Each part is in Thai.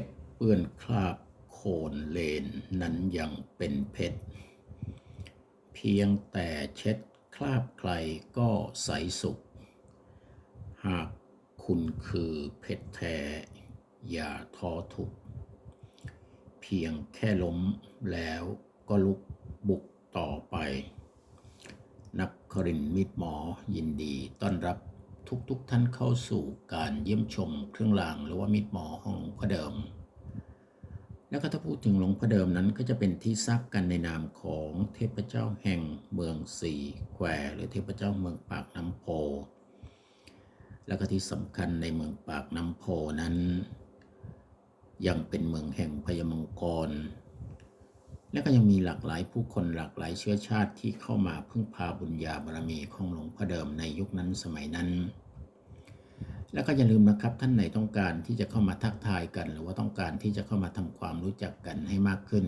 ชรเปื้อนคราบโคลนเลนนั้นยังเป็นเพชร เพียงแต่เช็ดคราบใครก็ใสสุข หากคุณคือเพชรแท้ อย่าท้อทุกเพียงแค่ล้มแล้วก็ลุกบุกต่อไป นักครินมิตรหมอยินดีต้อนรับ ทุกๆทท่านเข้าสู่การเยี่ยมชมเครื่องรางหรือว่ามิตรหมอของหลวงพ่อเดิม แล้วก็ถ้าพูดถึงหลวงพ่อเดิมนั้นก็จะเป็นที่ทราบกันในนามของเทพเจ้าแห่งเมืองสีแควหรือเทพเจ้าเมืองปากน้ำโพ แล้วก็ที่สำคัญในเมืองปากน้ำโพนั้น ยังเป็นเมืองแห่งพญมังกรและก็ยังมีหลากหลายผู้คนหลากหลายเชื้อชาติที่เข้ามาพึ่งพาบุญญาบารมีของหลวงพ่อเดิมในยุคนั้นสมัยนั้น แล้วก็อย่าลืมนะครับท่านไหนต้องการที่จะเข้ามาทักทายกัน หรือว่าต้องการที่จะเข้ามาทำความรู้จักกันให้มากขึ้น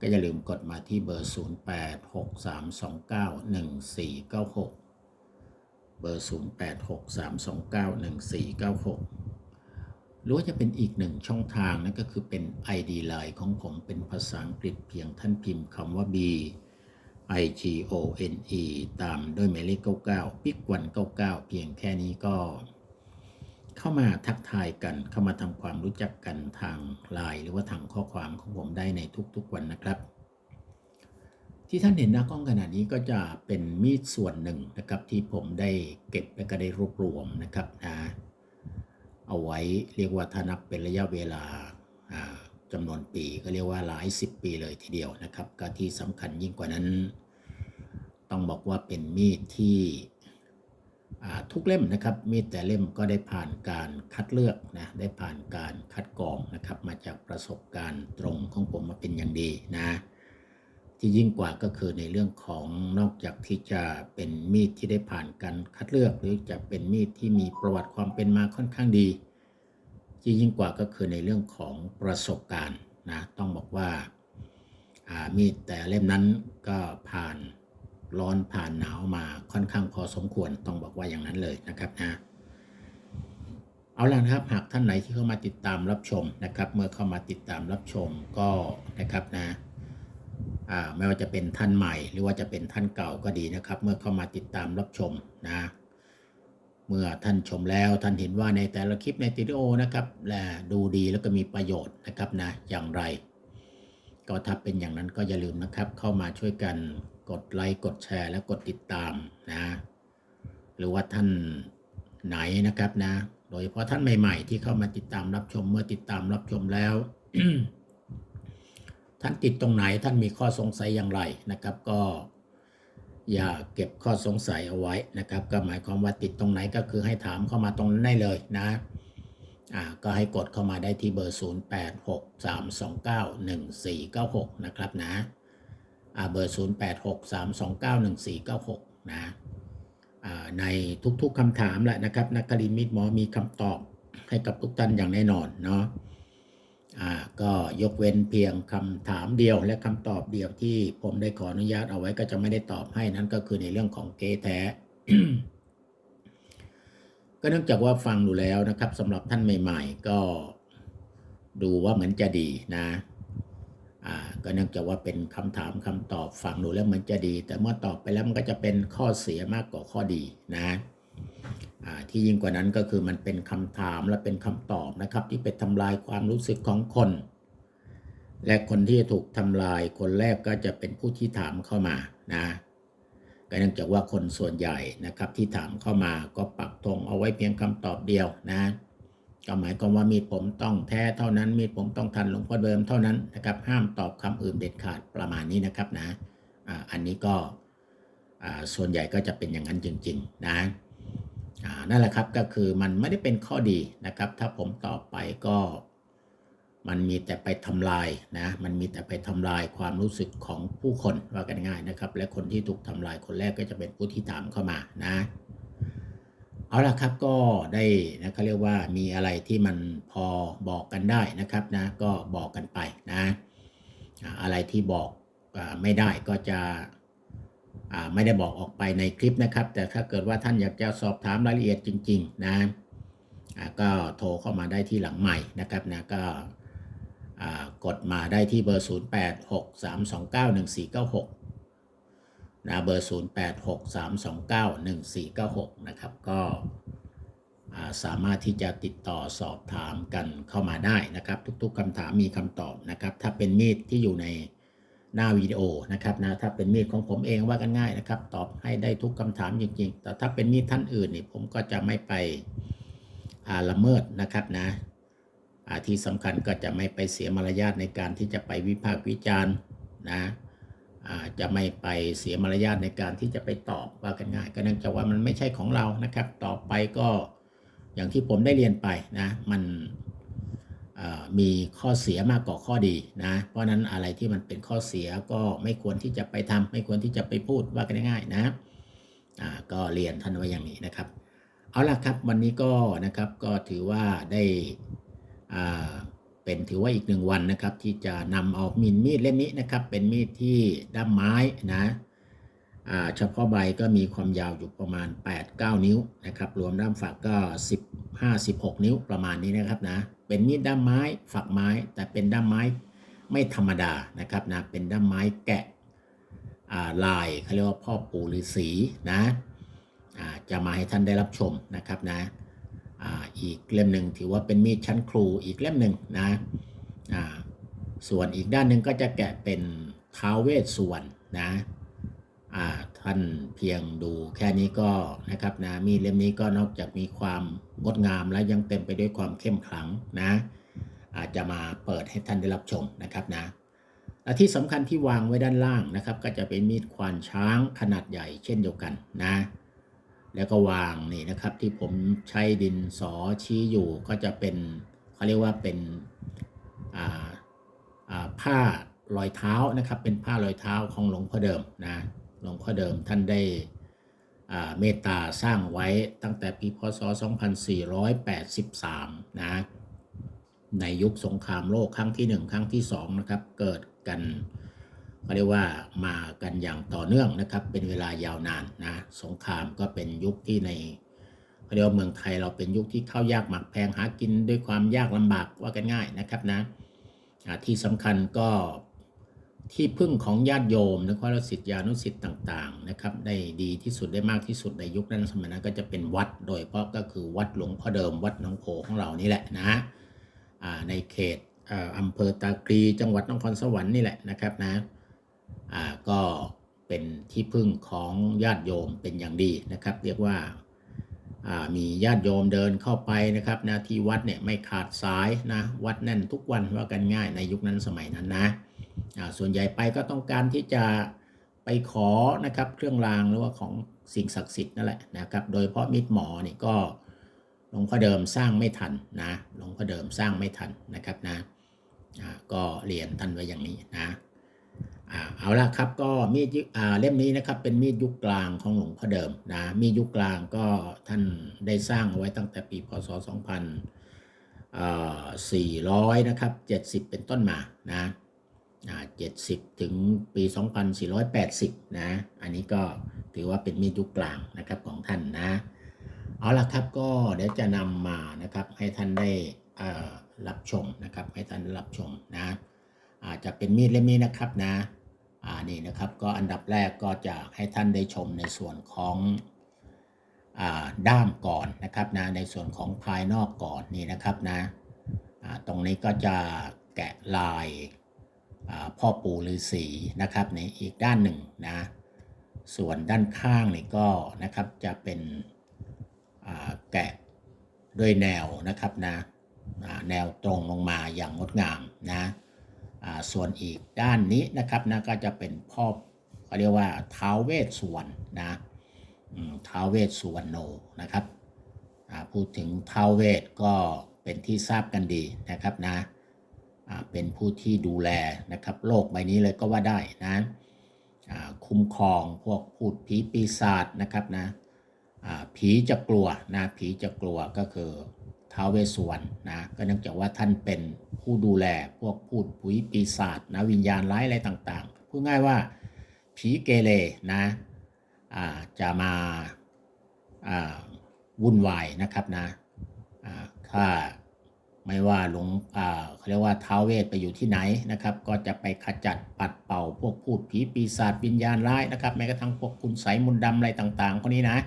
ก็อย่าลืมกดมาที่เบอร์ 0863291496 เบอร์ 0863291496 หรือว่าจะเป็นอีกหนึ่งช่องทางนั่นก็คือเป็น ID Line ของผมเป็นภาษาอังกฤษเพียงท่านพิมพ์คำว่า B I G O N E ตามด้วยหมายเลข99ปิกวัน99 เพียงแค่นี้ก็ เข้ามาทักทายกัน เข้ามาทำความรู้จักกันทางไลน์หรือว่าทางข้อความของผมได้ในทุกๆวันนะครับ ที่ท่านเห็นหน้ากล้องขณะนี้ก็จะเป็นมีดส่วนหนึ่งนะครับ ที่ผมได้เก็บและก็ได้รวบรวมนะครับนะเอาไว้เรียกว่าถ้านับเป็นระยะเวลา จำนวนปีก็เรียกว่าหลายสิบปีเลยทีเดียวนะครับ ก็ที่สำคัญยิ่งกว่านั้น ต้องบอกว่าเป็นมีดที่ทุกเล่มนะครับ มีดแต่เล่มก็ได้ผ่านการคัดเลือกนะได้ผ่านการคัดกรองนะครับ มาจากประสบการณ์ตรงของผมมาเป็นอย่างดีนะที่ยิ่งกว่าก็คือในเรื่องของนอกจากที่จะเป็นมีดที่ได้ผ่านการคัดเลือก หรือจะเป็นมีดที่มีประวัติความเป็นมาค่อนข้างดี ที่ยิ่งกว่าก็คือในเรื่องของประสบการณ์นะต้องบอกว่ามีดแต่เล่มนั้นก็ผ่านร้อนผ่านหนาวมาค่อนข้างพอสมควรต้องบอกว่าอย่างนั้นเลยนะครับนะเอาล่ะนะครับหากท่านไหนที่เข้ามาติดตามรับชมนะครับ เมื่อเข้ามาติดตามรับชมก็นะครับนะไม่ว่าจะเป็นท่านใหม่ หรือว่าจะเป็นท่านเก่าก็ดีนะครับ เมื่อเข้ามาติดตามรับชมนะ เมื่อท่านชมแล้วท่านเห็นว่าในแต่ละคลิปในวิดีโอนะครับและดูดีแล้วก็มีประโยชน์นะครับนะอย่างไร ก็ถ้าเป็นอย่างนั้นก็อย่าลืมนะครับ เข้ามาช่วยกันกดไลค์กดแชร์ และกดติดตามนะหรือว่าท่านไหนนะครับนะ โดยเฉพาะท่านใหม่ ๆ ที่เข้ามาติดตามรับชมเมื่อติดตามรับชมแล้ว ท่านติดตรงไหนท่านมีข้อสงสัยอย่างไรนะครับ ก็ อย่าเก็บข้อสงสัยเอาไว้นะครับ ก็หมายความว่าติดตรงไหนก็คือให้ถามเข้ามาตรงนั้นได้เลยนะอ่าก็ให้กดเข้ามาได้ที่เบอร์ 0863291496 นะครับนะอ่าเบอร์ 0863291496 นะอ่าในทุกๆคำถามแหละนะครับนักกรินมิตรหมอมีคำตอบให้กับทุกท่านอย่างแน่นอนเนาะ ก็ยกเว้นเพียงคำถามเดียวและคำตอบเดียวที่ผมได้ขออนุญาตเอาไว้ก็จะไม่ได้ตอบให้นั้นก็คือในเรื่องของเกแท้ก็เนื่องจากว่าฟังดูแล้วนะครับสำหรับท่านใหม่ ๆ ก็ดูว่าเหมือนจะดีนะก็เนื่องจากว่าเป็นคำถามคำตอบฟังดูแล้วเหมือนจะดี แต่เมื่อตอบไปแล้วมันก็จะเป็นข้อเสียมากกว่าข้อดีนะ ที่ยิ่งกว่านั้นก็คือมันเป็นคำถามและเป็นคำตอบนะครับ ที่ไปทำลายความรู้สึกของคน และคนที่ถูกทำลายคนแรกก็จะเป็นผู้ที่ถามเข้ามานะก็เนื่องจากว่าคนส่วนใหญ่นะครับที่ถามเข้ามาก็ปักธงเอาไว้เพียงคำตอบเดียวนะก็หมายความว่ามีดผมต้องแท้เท่านั้น มีดผมต้องทันหลวงพ่อเดิมเท่านั้นนะครับห้ามตอบคำอื่นเด็ดขาดประมาณนี้นะครับนะอันนี้ก็ส่วนใหญ่ก็จะเป็นอย่างนั้นจริง ๆ นะ นั่นแหละครับก็คือมันไม่ได้เป็นข้อดีนะครับ ถ้าผมตอบไปก็ มันมีแต่ไปทำลายนะ มันมีแต่ไปทำลายความรู้สึกของผู้คนว่ากันง่ายนะครับ และคนที่ถูกทำลายคนแรกก็จะเป็นผู้ที่ถามเข้ามานะ เอาละครับก็ได้นะเขาเรียกว่ามีอะไรที่มันพอบอกกันได้นะครับนะ ก็บอกกันไปนะ อะไรที่บอกไม่ได้ก็จะ ไม่ได้บอกออกไปในคลิปนะครับ แต่ถ้าเกิดว่าท่านอยากจะสอบถามรายละเอียดจริง ๆ นะก็โทรเข้ามาได้ที่หลังใหม่นะครับนะก็กดมาได้ที่เบอร์ 0863291496นะเบอร์ 0863291496 นะครับ ก็สามารถที่จะติดต่อสอบถามกันเข้ามาได้นะครับ ทุกๆคำถามมีคำตอบนะครับ ถ้าเป็นมีดที่อยู่ใน หน้าวิดีโอนะครับนะถ้าเป็นมีดของผมเองว่ากันง่ายนะครับ ตอบให้ได้ทุกคำถามจริงๆ แต่ถ้าเป็นมีดท่านอื่นนี่ผมก็จะไม่ไปละเมิดนะครับนะที่สำคัญก็จะไม่ไปเสียมารยาทในการที่จะไปวิพากษ์วิจารณ์นะจะไม่ไปเสียมารยาทในการที่จะไปตอบว่ากันง่าย ก็เนื่องจากว่ามันไม่ใช่ของเรานะครับ ต่อไปก็อย่างที่ผมได้เรียนไปนะมัน มีข้อเสียมากกว่าข้อดีนะ เพราะนั้นอะไรที่มันเป็นข้อเสียก็ไม่ควรที่จะไปทำไม่ควรที่จะไปพูดว่ากันง่ายๆนะก็เรียนท่านไว้อย่างนี้นะครับ เอาล่ะครับวันนี้ก็นะครับก็ถือว่าได้เป็นถือว่าอีกหนึ่งวันนะครับ ที่จะนำเอามีดมีดเล่มนี้นะครับ เป็นมีดที่ด้ามไม้นะอ่าเฉพาะใบก็มีความยาวอยู่ประมาณ 8-9 นิ้วนะครับ รวมด้ามฝักก็ 15-16 นิ้วประมาณนี้นะครับนะ เป็นมีดด้ามไม้ฝักไม้ แต่เป็นด้ามไม้ไม่ธรรมดานะครับนะเป็นด้ามไม้แกะาลายเขาเรียกว่าพ่อปู่ฤาษีนะจะมาให้ท่านได้รับชมนะครับนะอ,อีกเล่มหนึ่งถือว่าเป็นมีดชั้นครูอีกเล่มหนึ่งนะส่วนอีกด้านหนึ่งก็จะแกะเป็นท้าวเวสส่วนนะ ท่านเพียงดูแค่นี้ก็นะครับนะมีดเล่มนี้ก็นอกจากมีความงดงามแล้วยังเต็มไปด้วยความเข้มขลังนะ อาจจะมาเปิดให้ท่านได้รับชมนะครับนะและที่สำคัญที่วางไว้ด้านล่างนะครับ ก็จะเป็นมีดควานช้างขนาดใหญ่เช่นเดียวกันนะ แล้วก็วางนี่นะครับที่ผมใช้ดินสอชี้อยู่ก็จะเป็นเขาเรียกว่าเป็นผ้ารอยเท้านะครับ เป็นผ้ารอยเท้าของหลวงพ่อเดิมนะ หลวงพ่อเดิมท่านได้เมตตาสร้างไว้ตั้งแต่ปีพศ 2483 นะ ในยุคสงครามโลกครั้งที่ 1 ครั้งที่2นะครับ เกิดกันเขาเรียกว่ามากันอย่างต่อเนื่องนะครับ เป็นเวลายาวนานนะ สงครามก็เป็นยุคที่ในเขาเรียกว่าเมืองไทยเราเป็นยุคที่เข้ายากหมักแพงหากินด้วยความยากลำบากว่ากันง่ายนะครับนะที่สำคัญก็ ที่พึ่งของญาติโยมนะครับและศิษยานุศิษย์ต่างๆนะครับได้ดีที่สุดได้มากที่สุดในยุคนั้นสมัยนั้นก็จะเป็นวัดโดยเฉพาะก็คือวัดหลวงพ่อเดิมวัดหนองโพของเรานี่แหละนะในเขตอำเภอตาคลีจังหวัดนครสวรรค์นี่แหละนะครับนะก็เป็นที่พึ่งของญาติโยมเป็นอย่างดีนะครับ เรียกว่ามีญาติโยมเดินเข้าไปนะครับนะที่วัดเนี่ยไม่ขาดสายนะวัดแน่นทุกวันว่ากันง่ายในยุคนั้นสมัยนั้นนะ ส่วนใหญ่ไปก็ต้องการที่จะไปขอนะครับเครื่องรางหรือว่าของสิ่งศักดิ์สิทธิ์นั่นแหละนะครับ โดยเฉพาะมิตรหมอนี่ก็หลวงพ่อเดิมสร้างไม่ทันนะหลวงพ่อเดิมสร้างไม่ทันนะครับนะก็เรียนท่านไว้อย่างนี้นะเอาละครับก็มีดเล่มนี้นะครับเป็นมีดยุคกลางของหลวงพ่อเดิมนะมีดยุคกลางก็ท่านได้สร้างเอาไว้ตั้งแต่ปีพศ 2400 นะครับ 70 เป็นต้นมานะ 70 ถึงปี 2480 นะ อันนี้ก็ถือว่าเป็นมีดยุคกลางนะครับของท่านนะ เอาล่ะครับก็เดี๋ยวจะนำมานะครับให้ท่านได้รับชมนะครับให้ท่านรับชมนะอาจจะเป็นมีดเล่มนี้นะครับนะอ่านี่นะครับก็อันดับแรกก็จะให้ท่านได้ชมในส่วนของอด้ามก่อนนะครับนะในส่วนของภายนอกก่อนนี่นะครับนะตรงนี้ก็จะแกะลาย พ่อปู่ฤาษีนะครับในอีกด้านหนึ่งนะส่วนด้านข้างนี่ก็นะครับจะเป็นแกะด้วยแนวนะครับนะแนวตรงลงมาอย่างงดงามนะส่วนอีกด้านนี้นะครับนะก็จะเป็นพ่อเขาเรียกว่าท้าวเวสสวรรณนะอืมท้าวเวสสุวรรณโนนะครับพูดถึงท้าวเวสก็เป็นที่ทราบกันดีนะครับนะ เป็นผู้ที่ดูแลนะครับโลกใบนี้เลยก็ว่าได้นะคุ้มครองพวกพูดผีปีศาจนะครับนะผีจะกลัวนะผีจะกลัวก็คือท้าวเวสสุวรรณนะก็เนื่องจากว่าท่านเป็นผู้ดูแลพวกพูดผีปีศาจนะวิญญาณร้ายอะไรต่างๆพูดง่ายว่าผีเกเรนะจะมาาวุ่นวายนะครับนะถ้า ไม่ว่าหลวงอ่าเขาเรียกว่าท้าวเวทไปอยู่ที่ไหนนะครับ ก็จะไปขจัดปัดเป่าพวกพูดผีปีศาจวิญญาณร้ายนะครับแม้กระทั่งพวกคุณไสยมนต์ดำอะไรต่างๆพวกนี้นะ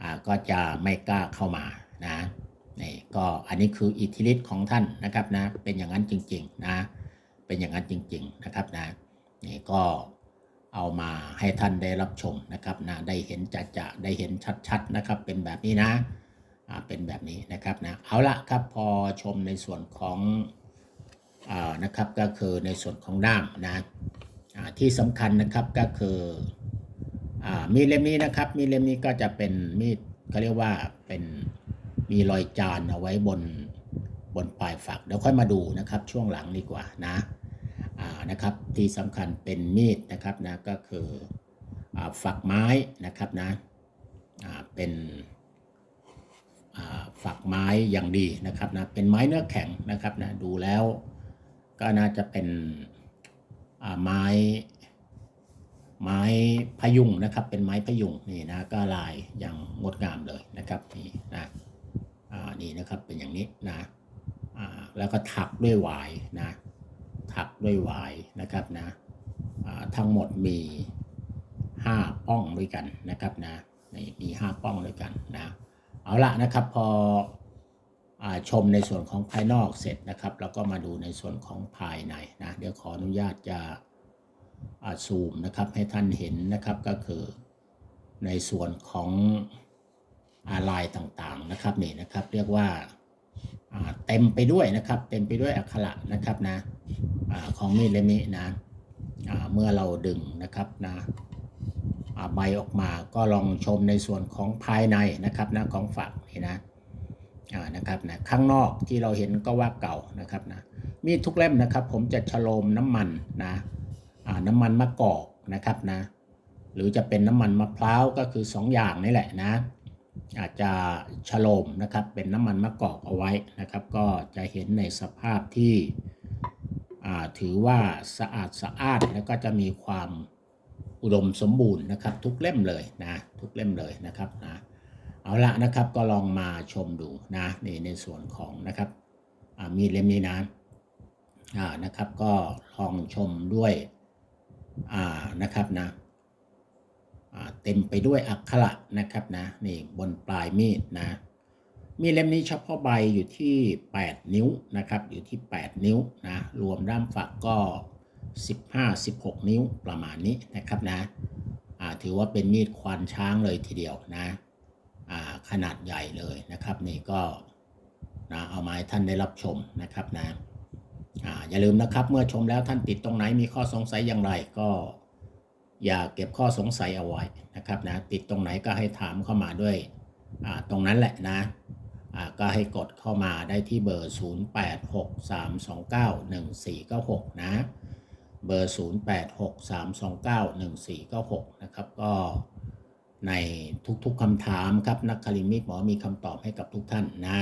อ่าก็จะไม่กล้าเข้ามานะนี่ก็อันนี้คืออิทธิฤทธิ์ของท่านนะครับนะเป็นอย่างนั้นจริงๆนะเป็นอย่างนั้นจริง ๆนะครับนะนี่ก็เอามาให้ท่านได้รับชมนะครับนะได้เห็นจะจะได้เห็นชัดๆนะครับเป็นแบบนี้นะ เป็นแบบนี้นะครับนะเอาละครับพอชมในส่วนของอนะครับก็คือในส่วนของด้ามนะที่สำคัญนะครับก็คืออมีดเล่มนี้นะครับมีดเล่มนี้ก็จะเป็นมีดเขาเรียกว่าเป็นมีรอยจานเอาไว้บนบนปลายฝักเดี๋ยวค่อยมาดูนะครับช่วงหลังดีกว่านะนะครับที่สำคัญเป็นมีดนะครับนะก็คืออฝักไม้นะครับนะเป็น ฝักไม้อย่างดีนะครับนะเป็นไม้เนื้อแข็งนะครับนะดูแล้วก็น่าจะเป็นไม้ไม้พยุงนะครับ เป็นไม้พยุงนี่นะก็ลายอย่างงดงามเลยนะครับนี่นะนี่นะครับเป็นอย่างนี้นะแล้วก็ถักด้วยหวายนะถักด้วยหวายนะครับนะทั้งหมดมี 5 ป้องด้วยกันนะครับนะนี่มี 5 ป้องด้วยกันนะ เอาละนะครับพออชมในส่วนของภายนอกเสร็จนะครับ แล้วก็มาดูในส่วนของภายในนะเดี๋ยวขออนุญาตจะซูมนะครับให้ท่านเห็นนะครับก็คือในส่วนของอาลายต่างๆนะครับนี่นะครับ เรียกว่าเต็มไปด้วยนะครับ เต็มไปด้วยอักขระนะครับนะอของมีดเล่มนี้นะเมื่อเราดึงนะครับนะ ใบออกมาก็ลองชมในส่วนของภายในนะครับนะของฝักนี่นะนะครับนะข้างนอกที่เราเห็นก็ว่าเก่านะครับนะมีทุกเล่มนะครับ ผมจะฉโลมน้ำมันนะน้ำมันมะกอกนะครับนะหรือจะเป็นน้ำมันมะพร้าวก็คือ 2 อย่างนี่แหละนะ อาจจะฉโลมนะครับเป็นน้ำมันมะกอกเอาไว้นะครับ ก็จะเห็นในสภาพที่ถือว่าสะอาดสะอาดแล้วก็จะมีความ อุดมสมบูรณ์นะครับ ทุกเล่มเลยนะ ทุกเล่มเลยนะครับนะเอาละนะครับก็ลองมาชมดูนะนี่ในส่วนของนะครับมีเล่มนี้นะนะครับก็ลองชมด้วยนะครับนะเต็มไปด้วยอักขระนะครับนะนี่บนปลายมีดนะมีเล่มนี้เฉพาะใบอยู่ที่ 8 นิ้วนะครับอยู่ที่ 8 นิ้วนะรวมด้ามฝักก็ 15-16 นิ้วประมาณนี้นะครับนะถือว่าเป็นมีดควานช้างเลยทีเดียวนะขนาดใหญ่เลยนะครับนี่ก็นะเอามาให้ท่านได้รับชมนะครับนะออย่าลืมนะครับเมื่อชมแล้วท่านติดตรงไหนมีข้อสงสัยอย่างไรก็อย่าเก็บข้อสงสัยเอาไว้นะครับนะติดตรงไหนก็ให้ถามเข้ามาด้วยตรงนั้นแหละนะก็ให้กดเข้ามาได้ที่เบอร์ 0863291496 นะ เบอร์ 0863291496 นะครับ ก็ในทุกๆคำถามครับนักคลิมิตหมอมีคำตอบให้กับทุกท่านนะ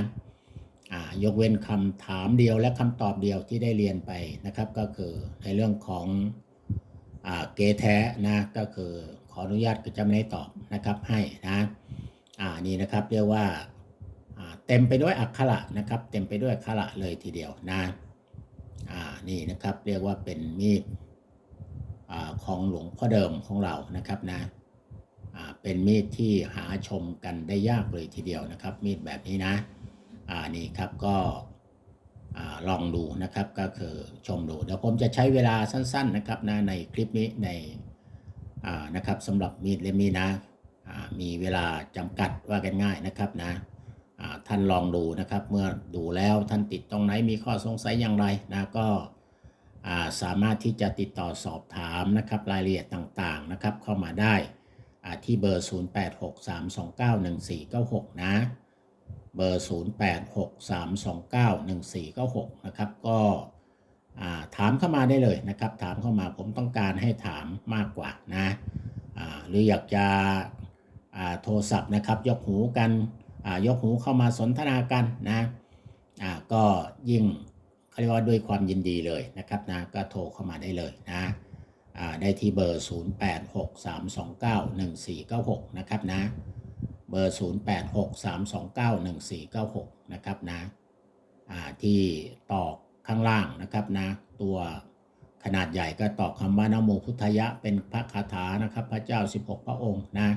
ยกเว้นคำถามเดียวและคำตอบเดียวที่ได้เรียนไปนะครับ ก็คือในเรื่องของอเกแท้นะก็คือขออนุญาตก็จะไม่ได้ตอบนะครับให้นะอ่านี่นะครับเรียกว่าเต็มไปด้วยอักขระนะครับ เต็มไปด้วยอักขระเลยทีเดียวนะ นี่นะครับ เรียกว่าเป็นมีดอของหลวงพ่อเดิมของเรานะครับนะเป็นมีดที่หาชมกันได้ยากเลยทีเดียวนะครับ มีดแบบนี้นะอ่านี่ครับก็ลองดูนะครับก็คือชมดูเดี๋ยวผมจะใช้เวลาสั้น ๆนะครับนะในคลิปนี้ในนะครับสำหรับมีดเล่มนี้นะมีเวลาจำกัดว่ากันง่ายนะครับนะท่านลองดูนะครับ เมื่อดูแล้วท่านติดตรงไหนมีข้อสงสัยอย่างไรนะก็ สามารถที่จะติดต่อสอบถามนะครับรายละเอียดต่างๆนะครับเข้ามาได้ที่เบอร์ 0863291496 นะ เบอร์ 0863291496 นะครับ ก็าถามเข้ามาได้เลยนะครับ ถามเข้ามาผมต้องการให้ถามมากกว่านะาหรืออยากจะโทรศัพท์นะครับ ยกหูกันยกหูเข้ามาสนทนากันนะก็ยิ่ง เขาเรียกว่าด้วยความยินดีเลยนะครับนะก็โทรเข้ามาได้เลยนะได้ที่เบอร์ 0863291496 นะครับนะ เบอร์ 0863291496 นะครับนะที่ตอกข้างล่างนะครับนะ ตัวขนาดใหญ่ก็ตอกคำว่านโมพุทธยะเป็นพระคาถานะครับพระเจ้า 16 พระองค์นะ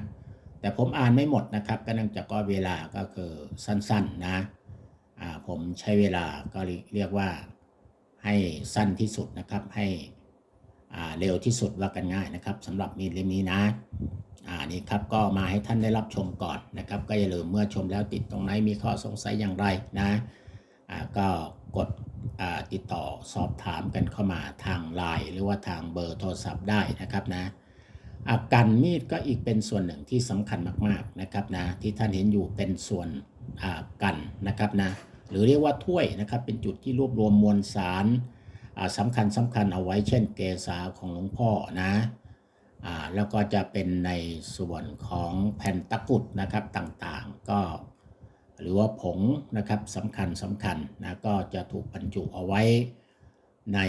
แต่ผมอ่านไม่หมดนะครับก็เนื่องจากก็เวลาก็คือสั้นๆนะ ผมใช้เวลาก็เรียกว่าให้สั้นที่สุดนะครับ ให้เร็วที่สุดว่ากันง่ายนะครับสำหรับมีดเล่มนี้นะอ่านี่ครับก็มาให้ท่านได้รับชมก่อนนะครับ ก็อย่าลืมเมื่อชมแล้วติดตรงไหนมีข้อสงสัยอย่างไรนะอ่าก็กดอ่าติดต่อสอบถามกันเข้ามาทางไลน์หรือว่าทางเบอร์โทรศัพท์ได้นะครับนะอากันมีดก็อีกเป็นส่วนหนึ่งที่สำคัญมากๆนะครับนะที่ท่านเห็นอยู่เป็นส่วน กันนะครับนะหรือเรียกว่าถ้วยนะครับเป็นจุดที่รวบรวมมวลสารสำคัญสำคัญเอาไว้เช่นเกษาของหลวงพ่อนะแล้วก็จะเป็นในส่วนของแผ่นตะกุดนะครับต่างๆ ก็หรือว่าผงนะครับสำคัญสำคัญนะก็จะถูกบรรจุเอาไว้ใน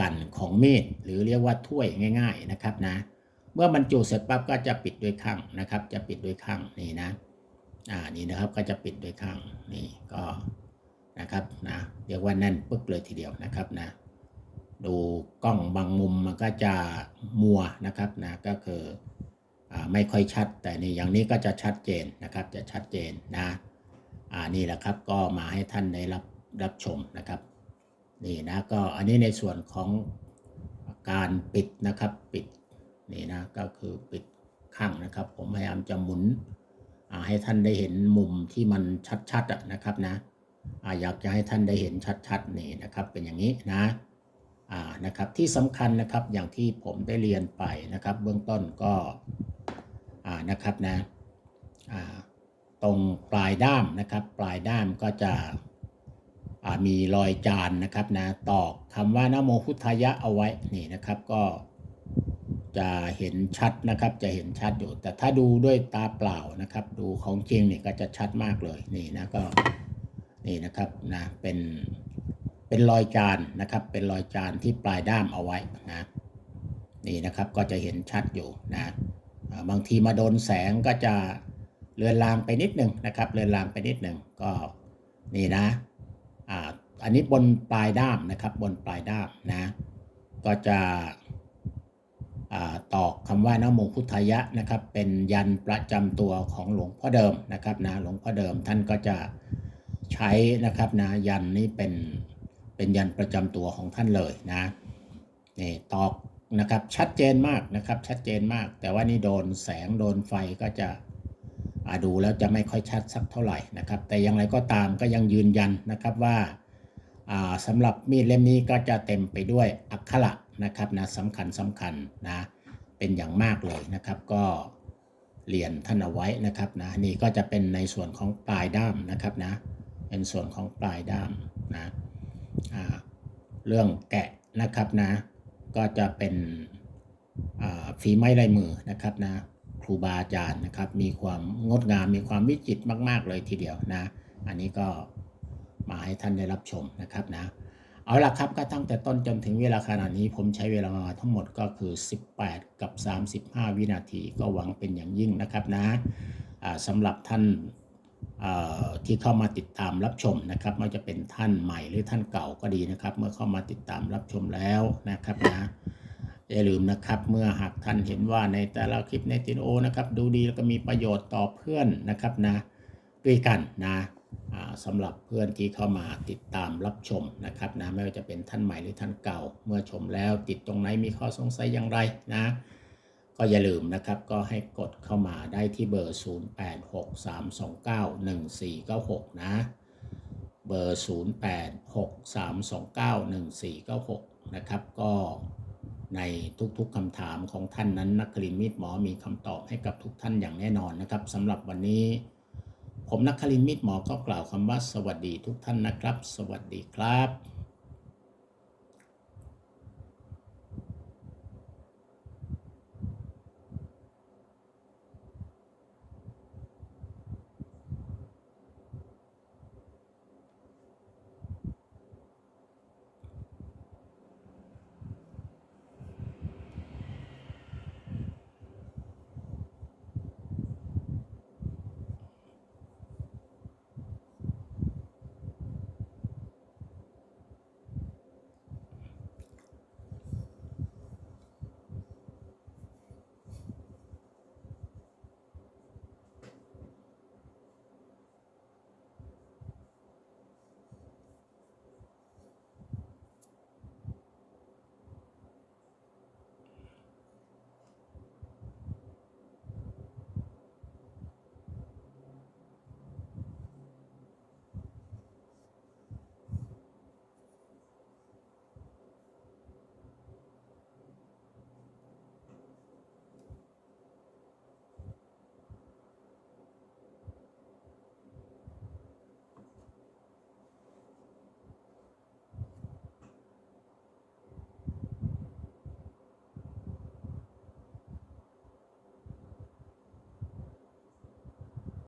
กันของมีดหรือเรียกว่าถ้วยง่าย ๆนะครับนะเมื่อบรรจุเสร็จปั๊บก็จะปิดด้วยข้างนะครับ จะปิดด้วยข้างนี่นะ อ่านี่นะครับก็จะปิดด้วยข้างนี่ก็นะครับนะเรียกว่าแน่นปึ๊กเลยทีเดียวนะครับนะดูกล้องบางมุมมันก็จะมัวนะครับนะก็คือไม่ค่อยชัด แต่นี่อย่างนี้ก็จะชัดเจนนะครับจะชัดเจนนะอ่านี่แหละครับก็มาให้ท่านได้รับรับชมนะครับนี่นะก็อันนี้ในส่วนของการปิดนะครับปิดนี่นะก็คือปิดข้างนะครับ ผมพยายามจะหมุน ให้ท่านได้เห็นมุมที่มันชัดๆนะครับนะอยากจะให้ท่านได้เห็นชัดๆนี่นะครับเป็นอย่างนี้นะนะครับที่สำคัญนะครับอย่างที่ผมได้เรียนไปนะครับ เบื้องต้นก็นะครับนะตรงปลายด้ามนะครับ ปลายด้ามก็จะมีรอยจานนะครับนะตอกคำว่านโมพุทธายะเอาไว้นี่นะครับก็ จะเห็นชัดนะครับ จะเห็นชัดอยู่ แต่ถ้าดูด้วยตาเปล่านะครับ ดูของจริงเนี่ยก็จะชัดมากเลยนี่นะก็นี่นะครับนะเป็นเป็นรอยจานนะครับ เป็นรอยจานที่ปลายด้ามเอาไว้นะนี่นะครับก็จะเห็นชัดอยู่นะบางทีมาโดนแสงก็จะเลือนลางไปนิดหนึ่งนะครับเลือนลางไปนิดหนึ่งก็นี่นะอ่าอันนี้บนปลายด้ามนะครับ บนปลายด้ามนะ ก็จะ ตอกคำว่านโมพุทธายะนะครับ เป็นยันประจำตัวของหลวงพ่อเดิมนะครับนะหลวงพ่อเดิมท่านก็จะใช้นะครับนะยันนี้เป็นเป็นยันประจำตัวของท่านเลยนะนี่ตอกนะครับชัดเจนมากนะครับชัดเจนมาก แต่ว่านี่โดนแสงโดนไฟก็จะดูแล้วจะไม่ค่อยชัดสักเท่าไหร่นะครับ แต่อย่างไรก็ตามก็ยังยืนยันนะครับว่าสำหรับมีดเล่มนี้ก็จะเต็มไปด้วยอักขระ นะครับนะสำคัญสำคัญนะเป็นอย่างมากเลยนะครับก็เรียนท่านเอาไว้นะครับนะนี่ก็จะเป็นในส่วนของปลายด้ามนะครับนะเป็นส่วนของปลายด้ามนะเรื่องแกะนะครับนะก็จะเป็นฝีไม้ลายมือนะครับนะครูบาอาจารย์นะครับมีความงดงามมีความวิจิตรมาก ๆ เลยทีเดียวนะ อันนี้ก็มาให้ท่านได้รับชมนะครับนะ เอาละครับก็ตั้งแต่ต้นจนถึงเวลาขนาดนี้ ผมใช้เวลามาทั้งหมดก็คือ 18 กับ 35 วินาทีก็หวังเป็นอย่างยิ่งนะครับนะสำหรับท่านที่เข้ามาติดตามรับชมนะครับไม่ว่าจะเป็นท่านใหม่หรือท่านเก่าก็ดีนะครับ เมื่อเข้ามาติดตามรับชมแล้วนะครับนะอย่าลืมนะครับเมื่อหากท่านเห็นว่าในแต่ละคลิปในตินโอนะครับ ดูดีแล้วก็มีประโยชน์ต่อเพื่อนนะครับนะด้วยกันนะ สำหรับเพื่อนที่เข้ามาติดตามรับชมนะครับนะไม่ว่าจะเป็นท่านใหม่หรือท่านเก่า เมื่อชมแล้วติดตรงไหนมีข้อสงสัยอย่างไรนะ ก็อย่าลืมนะครับก็ให้กดเข้ามาได้ที่เบอร์ 0863291496 นะเบอร์ 0863291496 นะครับ ก็ในทุกๆคำถามของท่านนั้นนักคลินมิตรหมอมีคำตอบให้กับทุกท่านอย่างแน่นอนนะครับสำหรับวันนี้ ผมนักคลินมิตรหมอก็กล่าวคำว่าสวัสดีทุกท่านนะครับ สวัสดีครับ